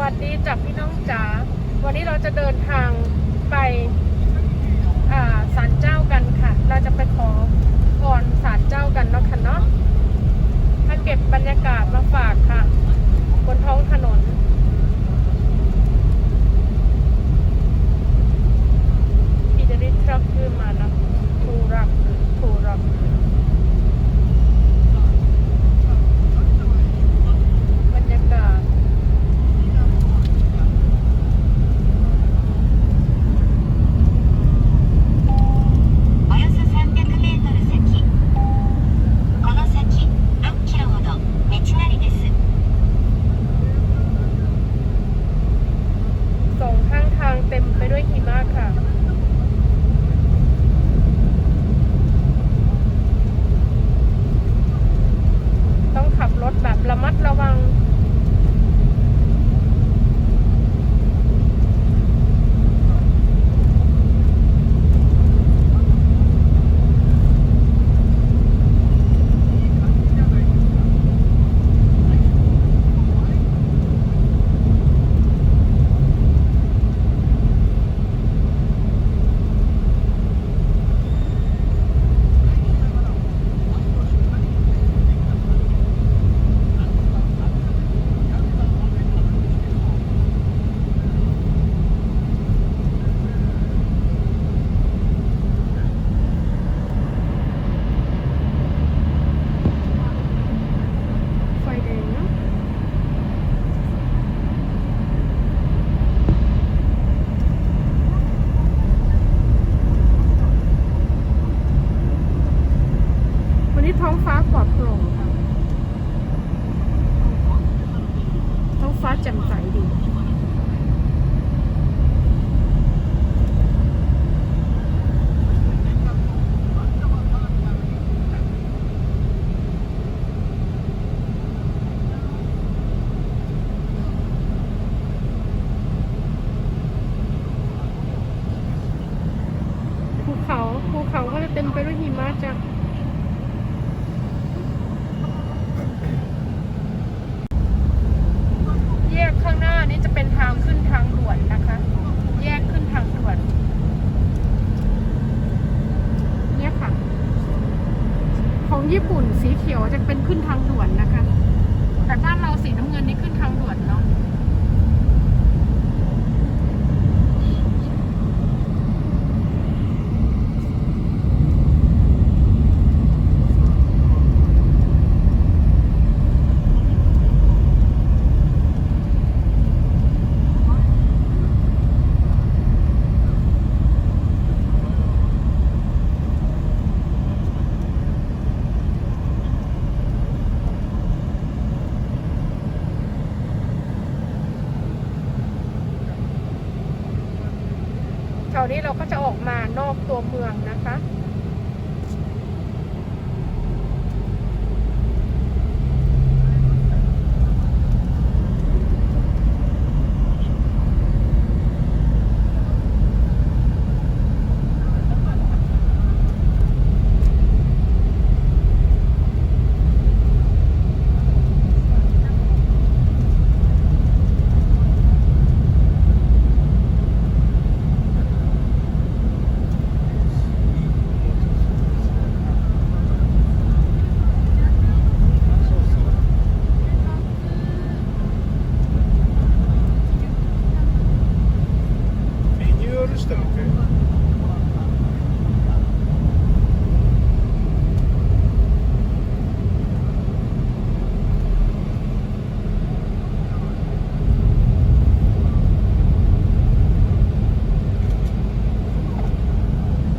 วัสดีจากพี่น้องจ๋า วันนี้เราจะเดินทางไปศาลเจ้ากันค่ะ เราจะไปขอพรศาลเจ้ากันเนาะค่ะเนาะมาเก็บบรรยากาศมาฝากค่ะ บนท้องถนนพี่จะได้ทรัคขึ้ แจ่มใสดี ภูเขาภูเขาก็จะเต็มไปด้วยหิมะจ้ะแยกข้างหน้านี่จะเป็นทางขึ้นทางด่วนนะคะ แยกขึ้นทางด่วน เนี่ยค่ะ ของญี่ปุ่นสีเขียว จะเป็นขึ้นทางด่วนนะคะ แต่บ้านเราสีน้ำเงินนี่ขึ้นทางด่วนเนาะ แถว นี้เราก็จะออกมานอกตัวเมืองนะคะ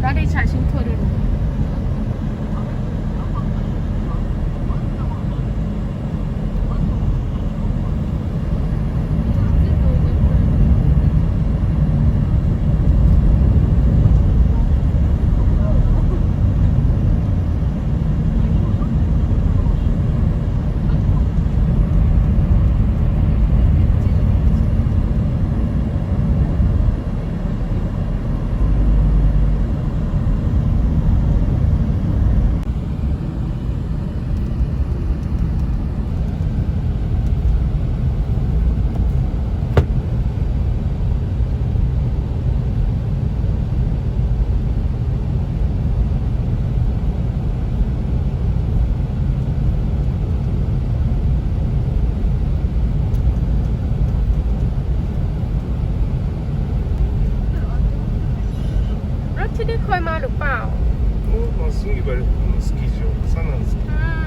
다리 자신 털을 すぐ言われるのスキー場、サナンスキー。場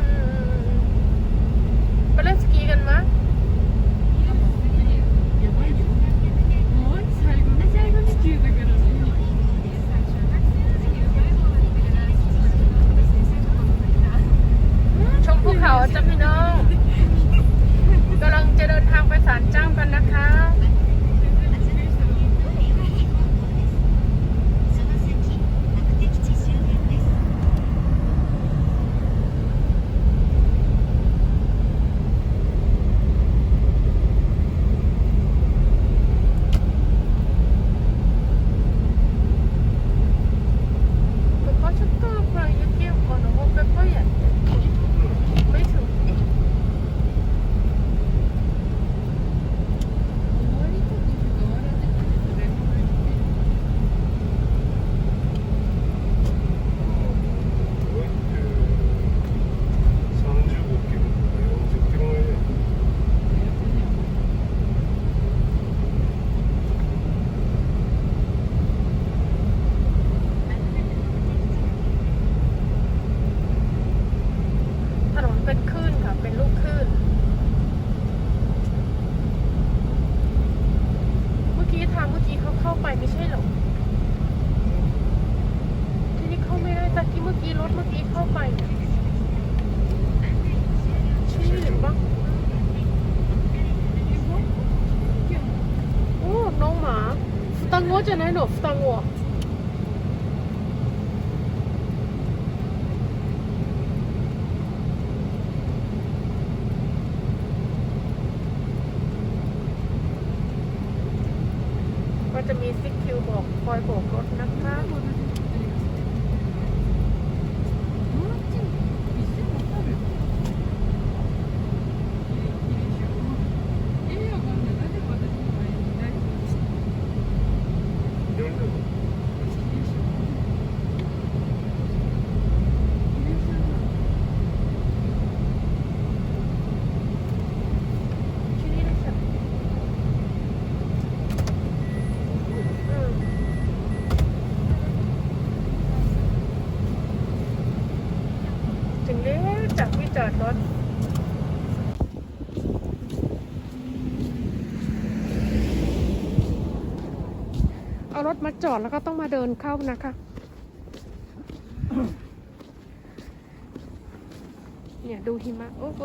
จอดแล้วก็ต้องมาเดินเข้านะคะ เนี่ยดูหิมะ โอ้โห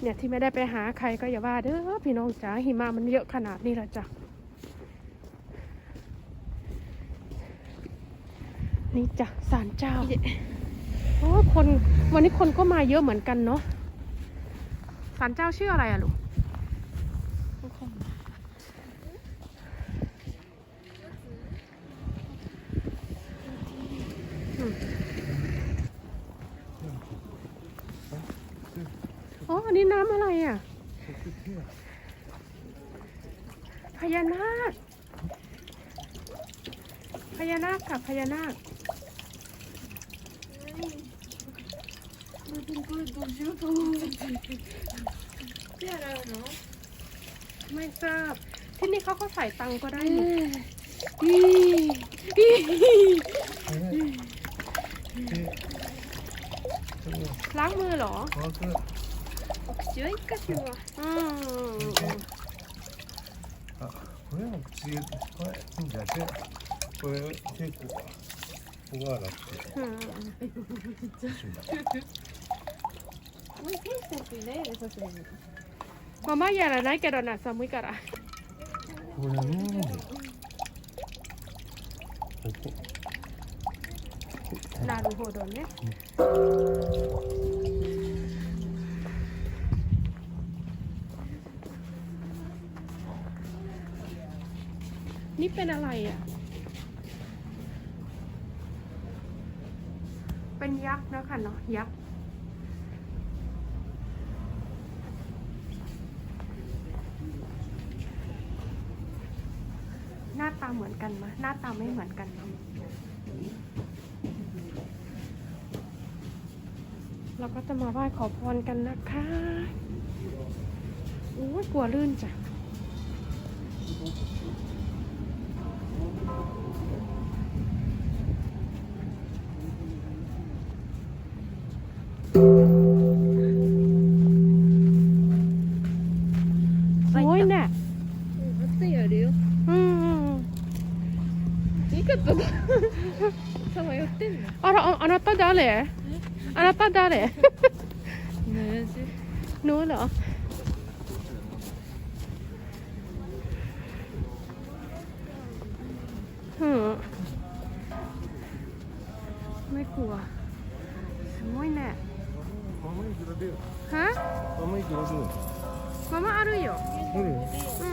เนี่ยที่ไม่ได้ไปหาใครก็อย่าว่าเด้อพี่น้องจ๋าหิมะมันเยอะขนาดนี้ละจ้ะนี่จ้ะศาลเจ้าโอ้คนวันนี้คนก็มาเยอะเหมือนกันเนาะศาลเจ้าชื่ออะไรอะลูก อ๋อนี่น้ำอะไรอะ พญานาค พญานาคค่ะพญานาคไม่ทราบ ที่นี่เขาก็ใส่ตังก็ได้นี่ล้างมือเหรอ ちはいいかしら。うん。あ、これも口で、これ、いいんじゃなこれ、結構。ここはなて。うん。もう選手たちいないよね、さすがに。ママやらないけどな、寒いから。これね。ここ。なるほどね。うん นเนี่ยนี่เป็นอะไรอะ เป็นยักษ์นะค่ะเนาะยักษ์หน้าตาเหมือนกันไหมหน้าตาไม่เหมือนกันเนาะเราก็จะมาไหว้ขอพรกันนะคะ โอ้ยกลัวลื่นจ้ะ 誰アラパ誰 Neresi? Ne oldu? Hı. Ne kuva? すごいね。ママいくらだよ。は？ママいくらだよ。ママあるよ。あるよ。う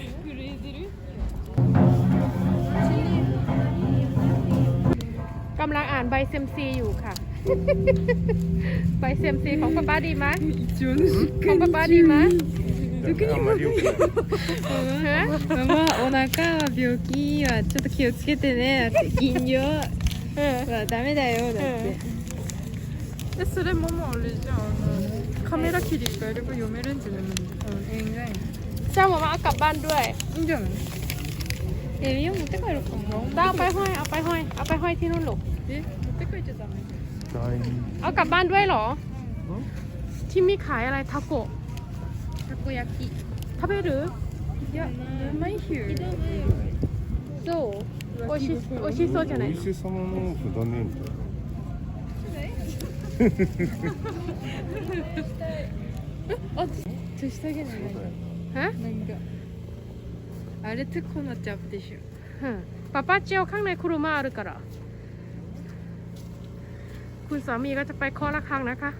ん。านใบเซมซีอยู่ค่ะ ใบเซมซีของป้าป้าดีไหม 一応のしっ ของป้าป้าดีไหม あんまりよくないฮะ ママお腹は病気はちょっと気をつけてねだって銀量 เออ はダメだよだっうんてえそれママあれじゃんあのカメラ切り替えれば読めるんじゃないのうん円がいい เจ้าหมามาเอากลับบ้านด้วย いいんじゃないエビを持って帰ろうかな ต้องเอาไปห้อย เอาไปห้อย เอาไปห้อยที่นู่นลูก え持って帰っちゃダメ大 เอากลับบ้านด้วยเหรอ ん ที่มีขายอะไรทาโกะ たこ焼きทาเบหรือ いや生ヒューそうおいしおいしそうじゃないお伊勢様の札ねみたいなあ手下げないฮะ なんかあれってこのチャップでしょ ฮะป้าป้าเจียวข้างในคุรุมาあるから คุณสามีก็จะไปเคาะระฆังนะคะ